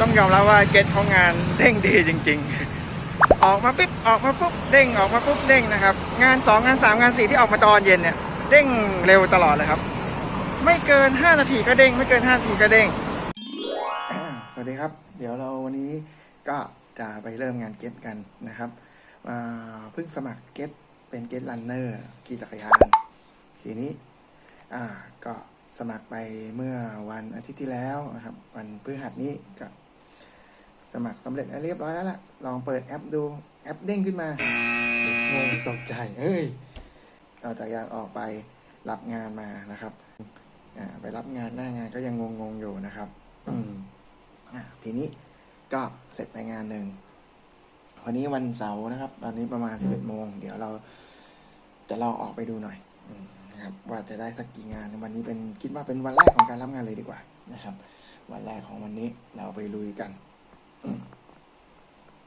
ต้องยอมรับว่าเกตของงานเด้งดีจริง ๆ ออกมาปุ๊บออกมาปุ๊บเด้งออกมาปุ๊บเด้งนะครับ งานสองงานสามงานสี่ที่ออกมาตอนเย็นเนี่ยเด้งเร็วตลอดเลยครับ ไม่เกิน 5 นาทีก็เด้ง ไม่เกิน 5 นาทีก็เด้ง สวัสดีครับ เดี๋ยวเราวันนี้ก็จะไปเริ่มงานเกตกันนะครับอ่าเพิ่งสมัครเกตเป็นเกตรันเนอร์ขี่จักรยาน ทีนี้อ่าก็สมัครไปเมื่อวันอาทิตย์ที่แล้วนะครับ วันพฤหัสนี้ก็ สมัครสำเร็จเรียบร้อยแล้วล่ะ ลองเปิดแอปดูแอปเด้งขึ้นมาเด็กงงตกใจเฮ้ยเอาจากรยานออกไปรับงานมานะครับอ่าไปรับงานหน้างานก็ยังงงๆอยู่นะครับอืมอ่าทีนี้ก็เสร็จไปงานหนึ่งวันนี้วันเสาร์นะครับ ตอนนี้ประมาณสิบเอ็ดโมงเดี๋ยวเราจะลองออกไปดูหน่อยอืมนะครับ ว่าจะได้สักกี่งานวันนี้เป็นคิดว่าเป็นวันแรกของการรับงานเลยดีกว่านะครับ วันแรกของวันนี้เราไปลุยกันอืม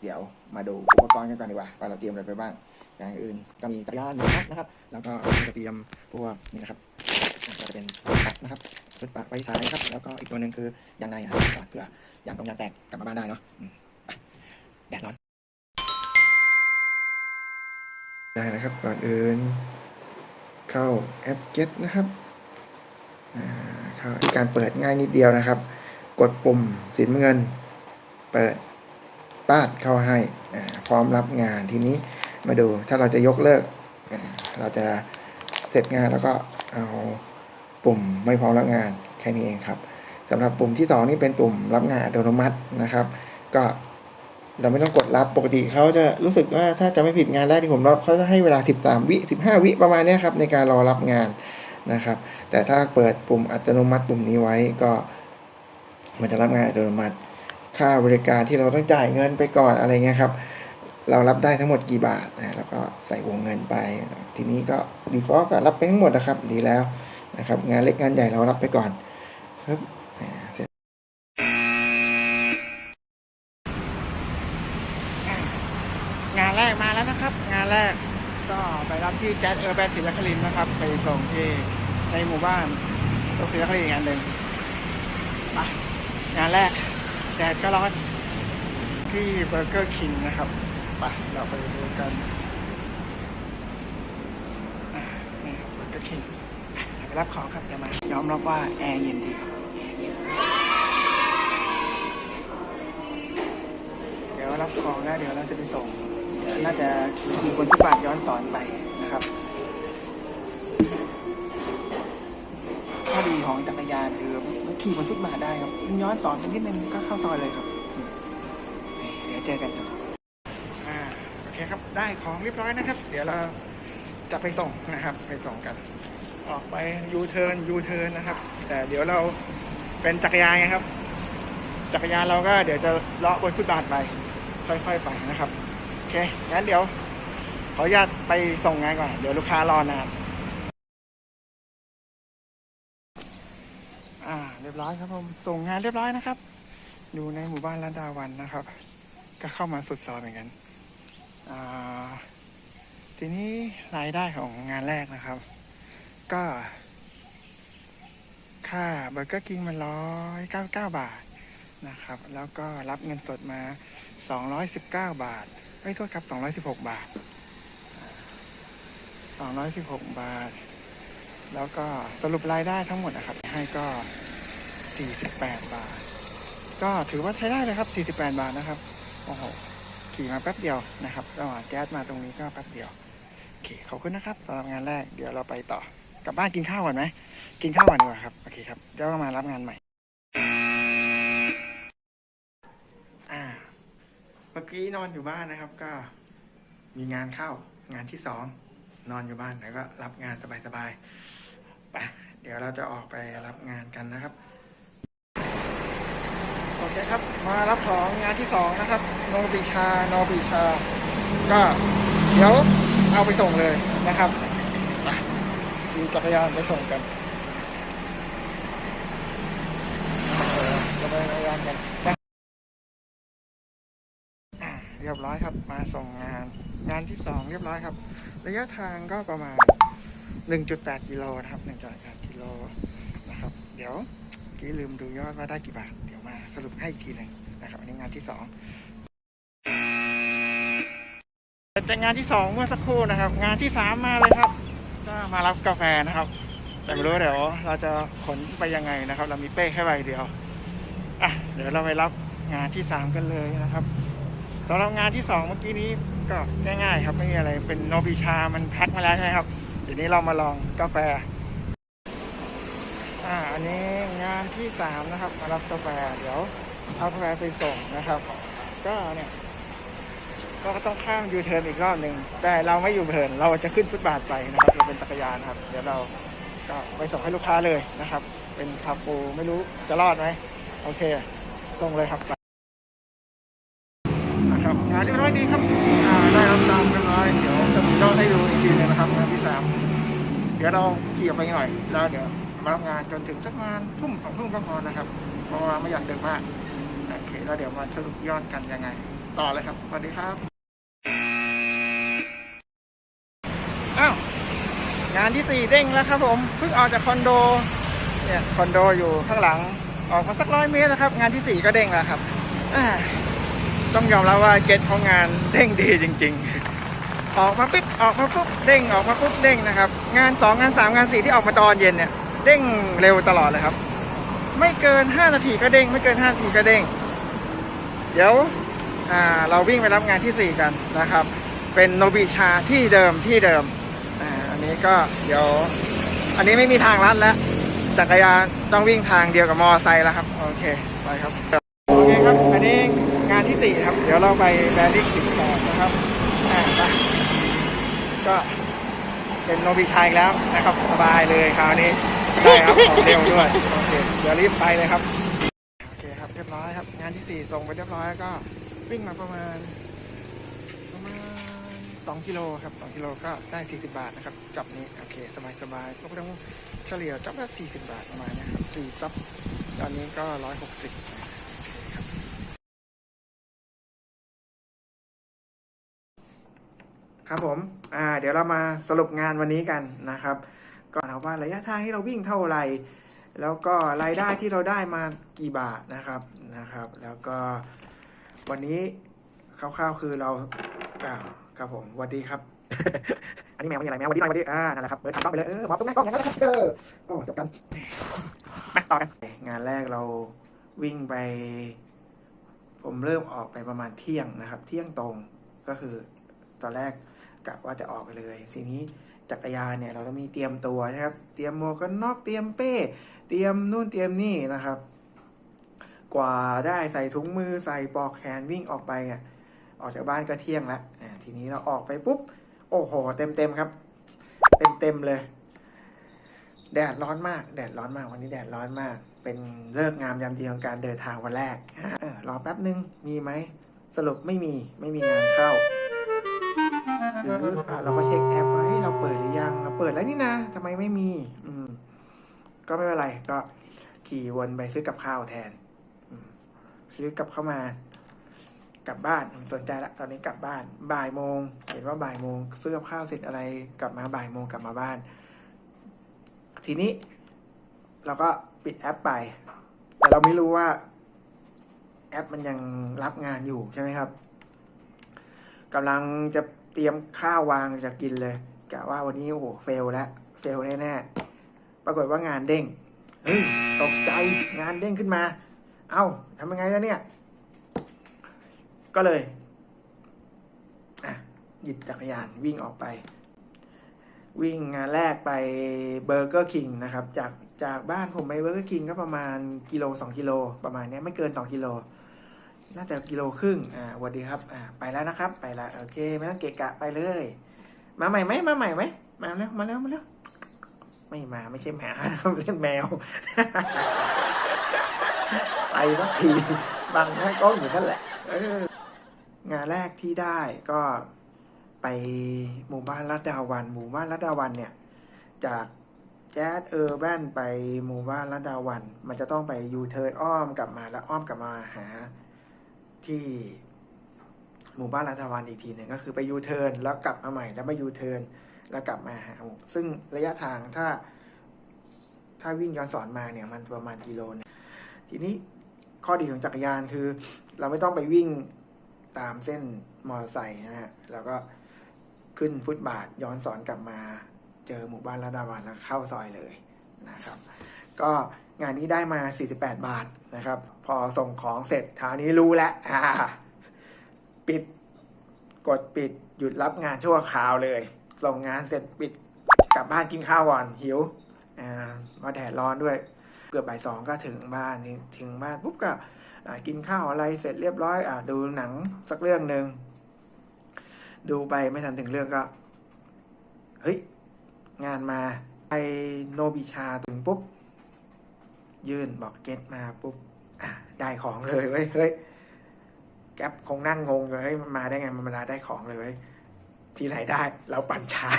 เดี๋ยวมาดูอุปกรณ์กันก่อนดีกว่าว่าเราเตรียมอะไรไปบ้าง อย่างอื่นก็มีจักรยานหนึ่งคันนะครับ แล้วก็จะเตรียมพวกนี่นะครับก็จะเป็นตัดนะครับรถปะไฟฉายครับ แล้วก็อีกตัวหนึ่งคือยางในครับเผื่อยางตรงยางแตกกลับมาบ้านได้เนาะแดดร้อนได้นะครับก่อนอื่น เข้าแอป Get นะครับเข้าการเปิดง่ายนิดเดียวนะครับ กดปุ่มสีน้ำเงิน เปิดปาดเข้าให้พร้อมรับงานทีนี้มาดูถ้าเราจะยกเลิก เราจะเสร็จงานแล้วก็เอาปุ่มไม่พร้อมรับงานแค่นี้เองครับสำหรับปุ่มที่สองนี่เป็นปุ่มรับงานอัตโนมัตินะครับ ก็เราไม่ต้องกดรับปกติเขาจะรู้สึกว่าถ้าจะไม่ผิดงานแรกที่ผมรับเขาจะให้เวลา 13 วิ 15 วิประมาณนี้ครับในการรอรับงานนะครับ แต่ถ้าเปิดปุ่มอัตโนมัติปุ่มนี้ไว้ก็มันจะรับงานอัตโนมัติ ค่าบริการที่เราต้องจ่ายเงินไปก่อนอะไรเงี้ยครับ เรารับได้ทั้งหมดกี่บาทนะแล้วก็ใส่วงเงินไป ทีนี้ก็ดีฟอลก็รับไปทั้งหมดนะครับ ดีแล้วนะครับ งานเล็กงานใหญ่เรารับไปก่อนครับเสร็จงานแรกมาแล้วนะครับ งานแรกก็ไปรับที่แจ๊สเออร์แบนศรีนครินนะครับ ไปส่งที่ในหมู่บ้านตรงศรีนครินงานหนึ่งไปงานแรก แดดก็ร้อนที่เบอร์เกอร์คิงนะครับไปเราไปดูกันนี่ครับเบอร์เกอร์คิงไปรับของครับเดี๋ยวมายอมรับว่าแอร์เย็นดีเดี๋ยวรับของแล้วเดี๋ยวเราจะไปส่งน่าจะมีคนที่ฝากย้อนสอนไปนะครับข้อดีของจักรยานคือ ขี่บนฟุตบาทได้ครับมันย้อนสอนไปนิดนึงก็เข้าซอยเลยครับ เดี๋ยวเจอกันครับอ่าโอเคครับได้ของเรียบร้อยนะครับ เดี๋ยวเราจะไปส่งนะครับ ไปส่งกัน ออกไปยูเทิร์นยูเทิร์นนะครับ แต่เดี๋ยวเราเป็นจักรยานไงครับ จักรยานเราก็เดี๋ยวจะเลาะบนฟุตบาทไป ค่อยๆไปนะครับโอเคงั้นเดี๋ยวขออนุญาตไปส่งงานก่อน เดี๋ยวลูกค้ารอนาน อ่า เรียบร้อยครับผมส่งงานเรียบร้อยนะครับ อยู่ในหมู่บ้านลันดาวันนะครับ ก็เข้ามาสุดซอยเหมือนกันทีนี้รายได้ของงานแรกนะครับ ก็ ค่าเบอร์เกอร์กิงมันร้อยเก้าเก้าบาทนะครับ แล้วก็รับเงินสดมา219บเก้าบาทไม่โทษครับ216บหกบาท216บาท แล้วก็สรุปรายได้ทั้งหมดนะครับ ให้ก็ 48 บาท ก็ถือว่าใช้ได้เลยครับ 48 บาทนะครับ โอ้โห ขี่มาแป๊บเดียวนะครับ ระหว่างแก๊สมาตรงนี้ก็แป๊บเดียว โอเค ขอบคุณนะครับสำหรับงานแรก เดี๋ยวเราไปต่อ กลับบ้านกินข้าวก่อนไหม กินข้าวก่อนดีกว่าครับ โอเคครับ เดี๋ยวมารับงานใหม่ อ่า เมื่อกี้นอนอยู่บ้านนะครับ ก็มีงานเข้า งานที่สองนอนอยู่บ้านแล้วก็รับงานสบายๆไปเดี๋ยวเราจะออกไปรับงานกันนะครับ โอเคครับ มารับของงานที่สองนะครับ โนบิชา โนบิชา ก็เดี๋ยวเอาไปส่งเลยนะครับดูจักรยานไปส่งกันจะไปจักรยานกันเรียบร้อยครับ มาส่งงาน งานที่สองเรียบร้อยครับ ระยะทางก็ประมาณ 1.8 กิโลนะครับ1.8กิโลนะครับ เดี๋ยว กี้ลืมดูยอดว่าได้กี่บาท เดี๋ยวมาสรุปให้อีกทีหนึ่งนะครับอันนี้งานที่สองจากงานที่สองเมื่อสักครู่นะครับ งานที่สามมาเลยครับก็มารับกาแฟนะครับ แต่ไม่รู้เดี๋ยวเราจะขนไปยังไงนะครับ เรามีเป้แค่ใบเดียวอะเดี๋ยวเราไปรับงานที่สามกันเลยนะครับสำหรับงานที่สองเมื่อกี้นี้ก็ง่ายๆ ครับไม่มีอะไรเป็นโนบิชามันแพ็คมาแล้วใช่ไหมครับทีนี้เรามาลองกาแฟ อ่าอันนี้งานที่สามนะครับมารับกาแฟเดี๋ยวเอากาแฟไปส่งนะครับ ก็เนี่ยก็ต้องข้ามยูเทิร์นอีกรอบหนึ่งแต่เราไม่อยู่เทิร์นเราจะขึ้นฟุตบาทไปนะครับเราเป็นจักรยานครับ เดี๋ยวเราก็ไปส่งให้ลูกค้าเลยนะครับ เป็นคาปูไม่รู้จะรอดไหมโอเคส่งเลยครับนะครับงานเรียบร้อยดีครับได้รับตามเรียบร้อยเดี๋ยวจะมียอดให้ดูอีกทีหนึงนะครับงานที่สามเดี๋ยวเราขี่ไปหน่อยแล้วเดี๋ยว มารับงานจนถึงสักประมาณทุ่มสองทุ่มก็พอนะครับ เพราะว่าไม่อยากดึกมากโอเคแล้วเดี๋ยวมาสรุปยอดกันยังไง ต่อเลยครับสวัสดีครับอ้าวงานที่สี่เด้งแล้วครับผมเพิ่งออกจากคอนโดเนี่ยคอนโดอยู่ข้างหลังออกมาสักร้อยเมตรนะครับ งานที่สี่ก็เด้งแล้วครับต้องยอมรับว่าเกตของงานเด้งดีจริง ๆ ออกมาปิ๊บออกมาปุ๊บเด้งออกมาปุ๊บเด้งนะครับ งานสองงานสามงานสี่ที่ออกมาตอนเย็นเนี่ย เด้งเร็วตลอดเลยครับ ไม่เกินห้านาทีก็เด้ง ไม่เกินห้านาทีก็เด้ง เดี๋ยวเราวิ่งไปรับงานที่สี่กันนะครับ เป็นโนบิชาที่เดิมที่เดิมออันนี้ก็เดี๋ยว อันนี้ไม่มีทางลัดแล้ว จักรยานต้องวิ่งทางเดียวกับมอไซค์แล้วครับ โอเค ไปครับ โอเคครับ อันนี้งานที่สี่ครับ เดี๋ยวเราไปแบริ่งสิบแปดนะครับอ่าไปก็เป็นโนบิชาอีกแล้วนะครับ สบายเลยคราวนี้ ได้ครับของเร็วด้วยโอเคเดี๋ยวรีบไปเลยครับโอเคครับเรียบร้อยครับ งานที่สี่ส่งไปเรียบร้อยก็วิ่งมาประมาณ ประมาณสองกิโลครับสองกิโลก็ได้สี่สิบาทนะครับจับนี้โอเค สบายสบายๆก็ต้องเฉลี่ยจับละสี่สิบาทประมาณนี้ครับสี่จับตอนนี้ก็ร้อยหกสิบครับผม อ่า เดี๋ยวเรามาสรุปงานวันนี้กันนะครับ ก่อนเอาว่าระยะทางที่เราวิ่งเท่าไหร่แล้วก็รายได้ที่เราได้มากี่บาทนะครับนะครับ แล้วก็วันนี้คร่าวๆคือเราอ่าครับผมสวัสดีครับ อันนี้แมวมีอะไรแมววัสดีหน่อยวัสดีอ่านั่นแหละครับเบิร์ดทำกล้องไปเลยเออมอบตรงหน้ากล้องอย่างนั้นะครับเออโอ้จบกันมาต่อกันงานแรกเราวิ่งไป ผมเริ่มออกไปประมาณเที่ยงนะครับ เที่ยงตรงก็คือตอนแรกกะว่าจะออกไปเลย ทีนี้ จักรยานเนี่ย เราต้องมีเตรียมตัวนะครับ เตรียมหมวกกันน็อกเตรียมเป้ เตรียมนู่นเตรียมนี่นะครับ กว่าได้ใส่ถุงมือใส่ปลอกแขนวิ่งออกไปเนี่ยออกจากบ้านก็เที่ยงแล้วทีนี้เราออกไปปุ๊บ โอ้โห เต็มเต็มครับ เต็มเต็มเลย แดดร้อนมาก แดดร้อนมาก วันนี้แดดร้อนมาก เป็นเลิกงามยามดีของการเดินทางวันแรกอออรอแป๊บนึง มีไหม สรุปไม่มี ไม่มีงานเข้า หรืออะเราก็เช็คแอป เราเปิดหรือยัง เราเปิดแล้วนี่นะทำไมไม่มี อืม ก็ไม่เป็นไร ก็ขี่วนไปซื้อกับข้าวแทนซื้อกับเข้ามา กลับบ้านสนใจละตอนนี้กลับบ้าน บ่ายโมง เห็นว่าบ่ายโมงซื้อกับข้าวเสร็จอะไรกลับมาบ่ายโมงกลับมาบ้าน ทีนี้ เราก็ปิดแอปไป แต่เราไม่รู้ว่า แอปมันยังรับงานอยู่ใช่ไหมครับกำลังจะเตรียมข้าววางจะกินเลย กะว่าวันนี้โอ้โหเฟลแล้วเฟลแน่ๆปรากฏว่างานเด้งเฮ้ยตกใจงานเด้งขึ้นมา เอ้าทำยังไงแล้วเนี่ย ก็เลยอะหยิบจักรยานวิ่งออกไป วิ่งงานแรกไปเบอร์เกอร์คิงนะครับ จากจากบ้านผมไปเบอร์เกอร์คิงก็ประมาณกิโลสองกิโลประมาณเนี้ยไม่เกินสองกิโลน่าจะกิโลครึ่ง อ่าสวัสดีครับ อ่า ไปแล้วนะครับ ไปละ โอเค ไม่ต้องเกะกะไปเลย มาใหม่ไหมมาใหม่ไหมมาแล้วมาแล้วมาแล้ว ไม่มาไม่ใช่หมาเล่นแมวไปสักทีบังหน้ากล้องอยู่นั่นแหละงานแรกที่ได้ก็ไปหมู่บ้านรัดดาวัน หมู่บ้านรัดดาวันเนี่ย จากแจ๊ดเออร์แบนไปหมู่บ้านรัดดาวัน มันจะต้องไปยูเทิร์นอ้อมกลับมาแล้วอ้อมกลับมาหาที่ หมู่บ้านรัฐวันอีกทีหนึ่งก็คือไปยูเทิร์นแล้วกลับมาใหม่แล้วมายูเทิร์นแล้วกลับมาหาซึ่งระยะทางถ้า ถ้าวิ่งย้อนสอนมาเนี่ย มันประมาณกิโลนทีนี้ข้อดีของจักรยานคือ เราไม่ต้องไปวิ่งตามเส้นมอเตอร์ไซค์นะฮะแล้วก็ขึ้นฟุตบาทย้อนสอนกลับมา เจอหมู่บ้านระดาวันแล้วเข้าซอยเลยนะครับ ก็งานนี้ได้มา 48 บาทนะครับ พอส่งของเสร็จคราวนี้รู้แล้วอ่า ปิด กดปิด หยุดรับงานชั่วคราวเลย ส่งงานเสร็จปิด กลับบ้านกินข้าวก่อนหิวอ่ามาแดดร้อนด้วย เกือบบ่ายสองก็ถึงบ้านนี่ถึงบ้านปุ๊บก็กินข้าวอะไรเสร็จเรียบร้อยอ่าดูหนังสักเรื่องหนึ่งดูไปไม่ทันถึงเรื่องก็ เฮ้ย งานมาไปโนบิชาถึงปุ๊บ ยื่นบอกเก็ตมาปุ๊บ อะ ได้ของเลยเว้ย เฮ้ย แก๊ปคงนั่งงงเลยเฮ้ยมันมาได้ไงมันมาได้ของเลย ที่ไหนได้ เราปั่นช้า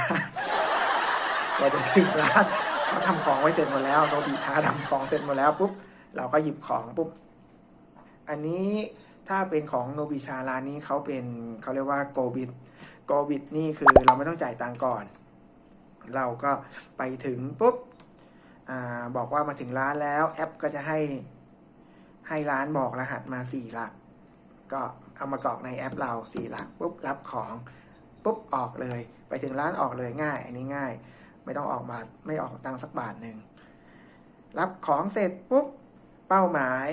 เราจะถึงร้านเขาทำของไว้เสร็จหมดแล้วโนบิทาทำของเสร็จหมดแล้วปุ๊บเราก็หยิบของปุ๊บอันนี้ถ้าเป็นของโนบิชาร้านนี้เขาเป็นเขาเรียกว่าโกบิดโกบิดนี่คือเราไม่ต้องจ่ายตังก่อน เราก็ไปถึงปุ๊บอบอกว่ามาถึงร้านแล้ว แอปก็จะให้ให้ร้านบอกรหัสมาสี่หลัก ก็เอามากรอกในแอปเราสี่หลักปุ๊บรับของปุ๊บออกเลย ไปถึงร้านออกเลยง่าย อันนี้ง่าย ไม่ต้องออกบาไม่ออกตังสักบาทหนึ่งรับของเสร็จปุ๊บเป้าหมาย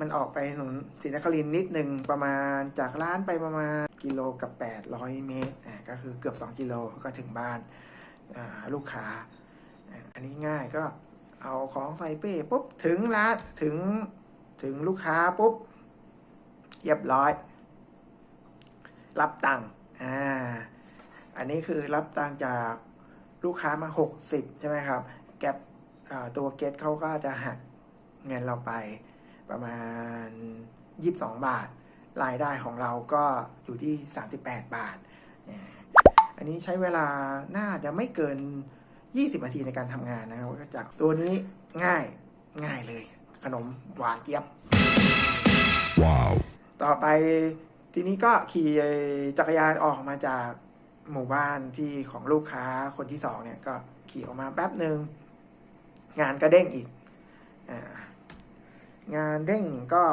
มันออกไปถนนศรีนครินนิดหนึ่งประมาณจากร้านไปประมาณกิโลกับ 800 เมตรอ่าก็คือเกือบ 2 กิโลก็ถึงบ้านอ่าลูกค้า อันนี้ง่ายก็เอาของใส่เป้ปุ๊บถึงร้านถึงถึงลูกค้าปุ๊บ เรียบร้อย รับตังค์อ่า อันนี้คือรับตังค์จากลูกค้ามาหกสิบใช่ไหมครับ แก็บตัวเกตเขาก็จะหักเงินเราไปประมาณยี่สิบสองบาท รายได้ของเราก็อยู่ที่สามสิบแปดบาทอ่าอันนี้ใช้เวลาน่าจะไม่เกินยี่สิบนาทีในการทำงานนะครับจากตัวนี้ง่ายง่ายเลย ขนมหวานเจี๊ยบ Wow. ต่อไปทีนี้ก็ขี่จักรยานออกมาจากหมู่บ้านที่ของลูกค้าคนที่สองเนี่ยก็ขี่ออกมาแป๊บหนึ่งงานก็เด้งอีกองานเด้งก็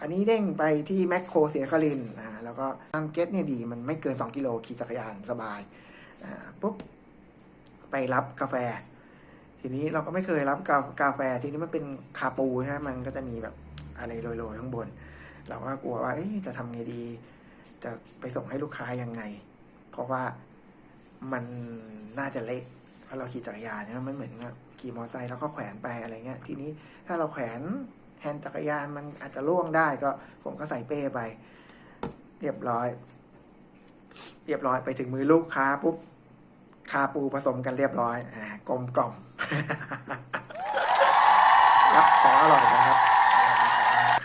อันนี้เด้งไปที่แมคโครเสียคลินทร์อ่าแล้วก็ทางเก็ตเนี่ยดี มันไม่เกิน 2 กิโลขี่จักรยานสบายอ่าปุ๊บไปรับกาแฟ ทีนี้เราก็ไม่เคยรับกากาแฟ ทีนี้มันเป็นคาปูใช่ไหมมันก็จะมีแบบอะไรโรยๆข้างบน เราก็กลัวว่าจะทำไงดี จะไปส่งให้ลูกค้ายังไง เพราะว่ามันน่าจะเล็กเพราะเราขี่จักรยานเนี่ยมันเหมือนขี่มอเตอร์ไซค์แล้วก็แขวนไปอะไรเงี้ย ทีนี้ถ้าเราแขวนแฮนด์จักรยานมันอาจจะล่วงได้ก็ผมก็ใส่เป้ไป เรียบร้อย เรียบร้อยไปถึงมือลูกค้าปุ๊บคาปูผสมกันเรียบร้อยอ่ากลมกล่อมรับของอร่อยนะครับ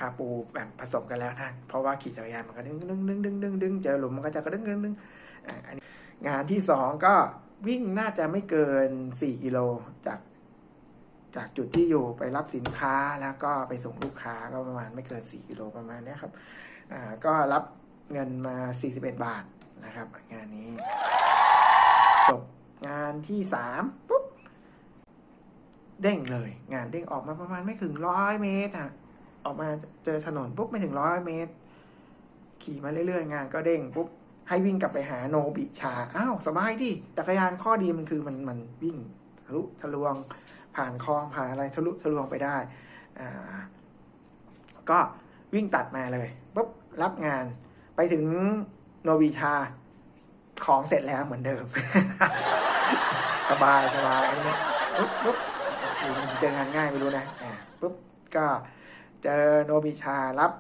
าปูแบบผสมกันแล้วนะเพราะว่าขี่จักรยานมันก็ดึงดึงดึงดึงดึงดึงเจอหลุมมันก็จะกระดึงดึงดึงงานที่สองก็วิ่งน่าจะไม่เกินสี่กิโลจากจากจุดที่อยู่ไปรับสินค้าแล้วก็ไปส่งลูกค้าก็ประมาณไม่เกินสี่กิโลประมาณนี้ครับอ่าก็รับเงินมาสี่สิบเอ็ดบาทนะครับ งานนี้จบงานที่สามปุ๊บเด้งเลย งานเด้งออกมาประมาณไม่ถึงร้อยเมตรอะ ออกมาเจอถนนปุ๊บไม่ถึงร้อยเมตร ขี่มาเรื่อยๆ งานก็เด้งปุ๊บให้วิ่งกลับไปหาโนบิชา อ้าว สบายดิจักรยานข้อดีมันคือมันมันวิ่งทะลุทะลวง ผ่านคลองผ่านอะไรทะลุทะลวงไปได้ อ่า ก็วิ่งตัดมาเลยปุ๊บรับงาน ไปถึงโนบิชา ของเสร็จแล้วเหมือนเดิม สบายสบายอันนี้ปุ๊บปุ๊บเจองานง่ายไม่รู้นะ อ่าปุ๊บก็ เจอโนบิชารับ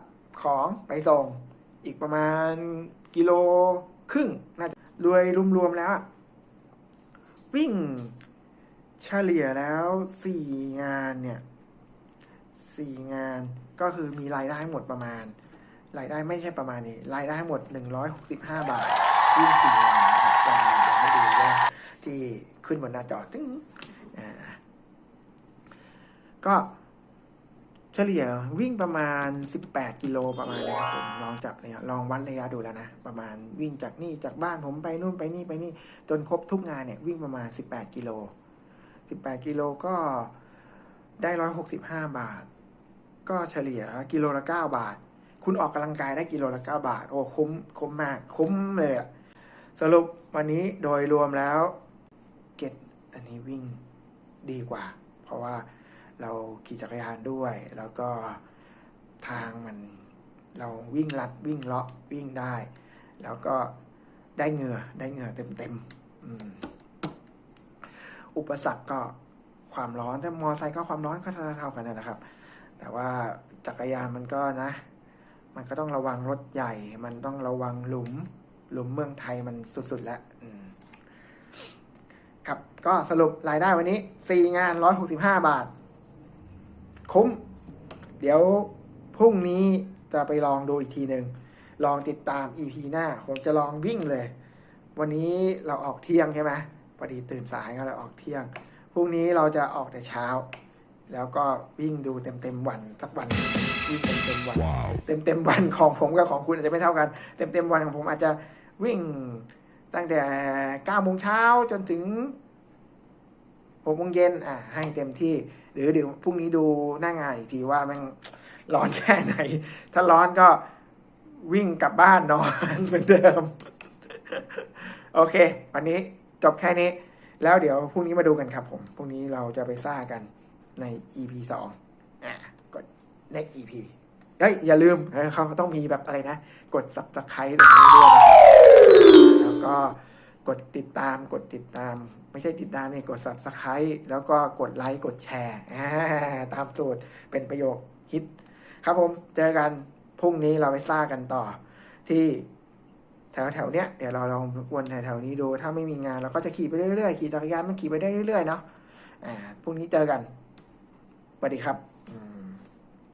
ของไปส่ง อีกประมาณกิโลครึ่งน่าจะรวยรวมๆแล้ว วิ่งเฉลี่ยแล้วสี่งานเนี่ยสี่งานก็คือมีรายได้ทั้งหมดประมาณ รายได้ไม่ใช่ประมาณนี้ รายได้ทั้งหมดหนึ่งร้อยหกสิบห้าบาทวิ่งสี่งานนะครับจะให้ดูว่าที่ขึ้นบนหน้าจอตึ้งอ่าก็ เฉลี่ยวิ่งประมาณ 18 กิโลประมาณนี้ครับผมลองจับเนี่ยลองวัดระยะดูแล้วนะ ประมาณวิ่งจากนี่จากบ้านผมไปนู่นไปนี่ไปนี่ จนครบทุกงานเนี่ยวิ่งประมาณ 18 กิโล 18 กิโลก็ได้ 165 บาท ก็เฉลี่ยกิโลละเก้าบาท คุณออกกำลังกายได้กิโลละเก้าบาท โอ้คุ้มคุ้มมากคุ้มเลยอะสรุปวันนี้โดยรวมแล้วเก็ตอันนี้วิ่งดีกว่า เพราะว่า เราขี่จักรยานด้วย แล้วก็ทางมันเราวิ่งลัดวิ่งเลาะวิ่งได้ แล้วก็ได้เหงื่อได้เหงื่อเต็มเต็มอุปสรรคก็ความร้อนถ้ามอไซค์ก็ความร้อนก็เท่ากันนะครับ แต่ว่าจักรยานมันก็นะ มันก็ต้องระวังรถใหญ่ มันต้องระวังหลุม หลุมเมืองไทยมันสุดๆแล้วครับก็สรุปรายได้วันนี้สี่งานร้อยหกสิบห้าบาท คุ้ม เดี๋ยวพรุ่งนี้จะไปลองดูอีกทีหนึ่งลองติดตาม EP หน้า ผมจะลองวิ่งเลย วันนี้เราออกเที่ยงใช่ไหมพอดีตื่นสายก็เลยออกเที่ยง พรุ่งนี้เราจะออกแต่เช้า แล้วก็วิ่งดูเต็มเต็มๆวันสักวันวิ่งเต็มเต็มๆวัน Wow. เต็มเต็มๆวันของผมกับของคุณอาจจะไม่เท่ากัน เต็มเต็มๆวันของผมอาจจะวิ่งตั้งแต่เก้าโมงเช้าจนถึงหกโมงเย็นอะให้เต็มที่ หรือเดี๋ยวพรุ่งนี้ดูหน้างานอีกทีว่ามันร้อนแค่ไหน ถ้าร้อนก็วิ่งกลับบ้านนอนเหมือนเดิม โอเค วันนี้จบแค่นี้ แล้วเดี๋ยวพรุ่งนี้มาดูกันครับผมพรุ่งนี้เราจะไปซ่ากันใน EP สองอะกด next EP เฮ้ยอย่าลืมเออเขาต้องมีแบบอะไรนะ กด subscribe ตรงนี้ด้วยนะครับแล้วก็ กดติดตามกดติดตาม ไม่ใช่ติดตามนี่กด subscribe แล้วก็กดไลค์กดแชร์ตามสูตรเป็นประโยคคิด ครับผมเจอกันพรุ่งนี้เราไปซ่ากันต่อ ที่แถวแถวเนี้ยเดี๋ยวเราลองวนแถวแถวนี้ดูถ้าไม่มีงานเราก็จะขี่ไปเรื่อยๆขี่จักรยานมันขี่ไปได้เรื่อยๆเนาะอ่าพรุ่งนี้เจอกันสวัสดีครับ